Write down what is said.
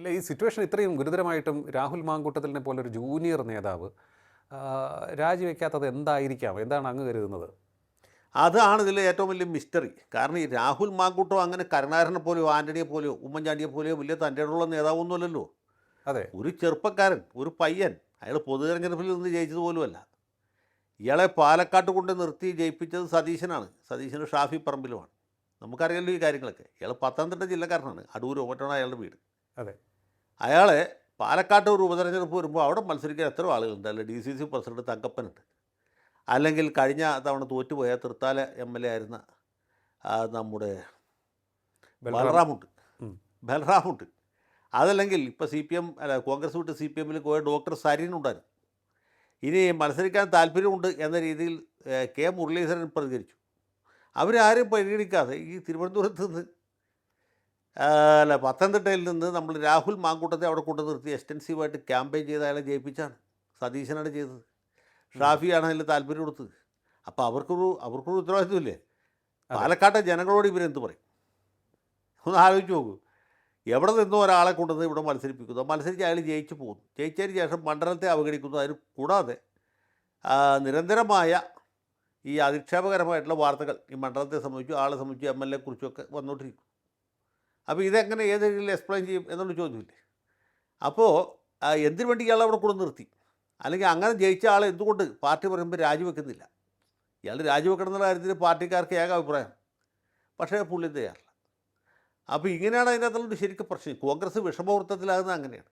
ഇല്ല ഈ സിറ്റുവേഷൻ ഇത്രയും ഗുരുതരമായിട്ടും രാഹുൽ മാങ്കൂട്ടത്തിലിനെ പോലെ ഒരു ജൂനിയർ നേതാവ് രാജിവെക്കാത്തത് എന്തായിരിക്കാം? എന്താണ് അങ്ങ് കരുതുന്നത്? അതാണ് ഇതിലെ ഏറ്റവും വലിയ മിസ്റ്ററി കാരണം ഈ രാഹുൽ മാങ്കൂട്ടോ അങ്ങനെ കരുണാകരനെ പോലെയോ ആന്റണിയെ പോലെയോ ഉമ്മൻചാണ്ടിയെ പോലെയോ വലിയ തന്റെ ഉള്ള നേതാവൊന്നുമല്ലല്ലോ. അതെ. ഒരു ചെറുപ്പക്കാരൻ ഒരു പയ്യൻ അയാൾ പൊതു തെരഞ്ഞെടുപ്പിൽ നിന്ന് ജയിച്ചതുപോലുമല്ല ഇയാളെ പാലക്കാട്ട് കൊണ്ട് നിർത്തി ജയിപ്പിച്ചത് സതീശനാണ്. സതീശന് ഷാഫി പറമ്പിലുമാണ്. നമുക്കറിയാമല്ലോ ഈ കാര്യങ്ങളൊക്കെ. ഇയാൾ പത്തനംതിട്ട ജില്ലക്കാരനാണ്. അടൂർ മറ്റാണ് അയാളുടെ വീട്. അതെ. അയാളെ പാലക്കാട്ട് ഒരു ഉപതെരഞ്ഞെടുപ്പ് വരുമ്പോൾ അവിടെ മത്സരിക്കാൻ എത്ര ആളുകളുണ്ട്? അല്ലെ ഡി സി സി പ്രസിഡന്റ് തങ്കപ്പനുണ്ട്. അല്ലെങ്കിൽ കഴിഞ്ഞ തവണ തോറ്റുപോയ തൃത്താല എം എൽ എ ആയിരുന്ന നമ്മുടെ. ബലറാമുണ്ട് ബലറാമുണ്ട് അതല്ലെങ്കിൽ ഇപ്പോൾ സി പി എം അല്ല കോൺഗ്രസ് വിട്ട് സി പി എമ്മിൽ പോയ ഡോക്ടർ സരീൻ ഉണ്ടായിരുന്നു. ഇനി മത്സരിക്കാൻ താല്പര്യമുണ്ട് എന്ന രീതിയിൽ കെ മുരളീധരൻ പ്രതികരിച്ചു. അവരാരും പരിഗണിക്കാതെ ഈ തിരുവനന്തപുരത്ത് നിന്ന് അല്ല പത്തനംതിട്ടയിൽ നിന്ന് നമ്മൾ രാഹുൽ മാങ്കൂട്ടത്തെ അവിടെ കൊണ്ടു നിർത്തി എക്സ്റ്റൻസീവായിട്ട് ക്യാമ്പയിൻ ചെയ്ത് അയാളെ ജയിപ്പിച്ചാണ്. സതീശനാണ് ചെയ്തത്. ഷാഫിയാണ് അതിൽ താല്പര്യം കൊടുത്തത്. അപ്പോൾ അവർക്കൊരു അവർക്കൊരു ഉത്തരവാദിത്വമില്ലേ. പാലക്കാട്ടെ ജനങ്ങളോട് ഇവരെന്ത് പറയും? ഒന്ന് ആലോചിച്ച് നോക്കൂ. എവിടെ നിന്നോ ഒരാളെ കൊണ്ടുവന്ന് ഇവിടെ മത്സരിപ്പിക്കുന്നു. മത്സരിച്ച് അയാൾ ജയിച്ചു പോകുന്നു. ജയിച്ചതിന് ശേഷം മണ്ഡലത്തെ അവഗണിക്കുന്നു. അതിന് കൂടാതെ നിരന്തരമായ ഈ അധിക്ഷേപകരമായിട്ടുള്ള വാർത്തകൾ ഈ മണ്ഡലത്തെ സംബന്ധിച്ചു ആളെ സംബന്ധിച്ചു എം എൽ എ കുറിച്ചൊക്കെ വന്നുകൊണ്ടിരിക്കും അപ്പോൾ ഇതെങ്ങനെ ഏത് രീതിയിൽ എക്സ്പ്ലെയിൻ ചെയ്യും എന്നുള്ള ചോദ്യമില്ലേ? അപ്പോൾ എന്തിനു വേണ്ടി ഇയാളെ അവിടെ കൊണ്ടു നിർത്തി? അല്ലെങ്കിൽ അങ്ങനെ ജയിച്ച ആളെ എന്തുകൊണ്ട് പാർട്ടി പറയുമ്പോൾ രാജിവെക്കുന്നില്ല? ഇയാൾ രാജിവെക്കണം എന്നുള്ള കാര്യത്തിൽ പാർട്ടിക്കാർക്ക് ഏക അഭിപ്രായം. പക്ഷേ പുള്ളി തയ്യാറില്ല അപ്പോൾ ഇങ്ങനെയാണ് അതിനകത്തുള്ളൊരു ശരിക്കും പ്രശ്നം. കോൺഗ്രസ് വിഷമവൃത്തത്തിലാകുന്നത് അങ്ങനെയാണ്.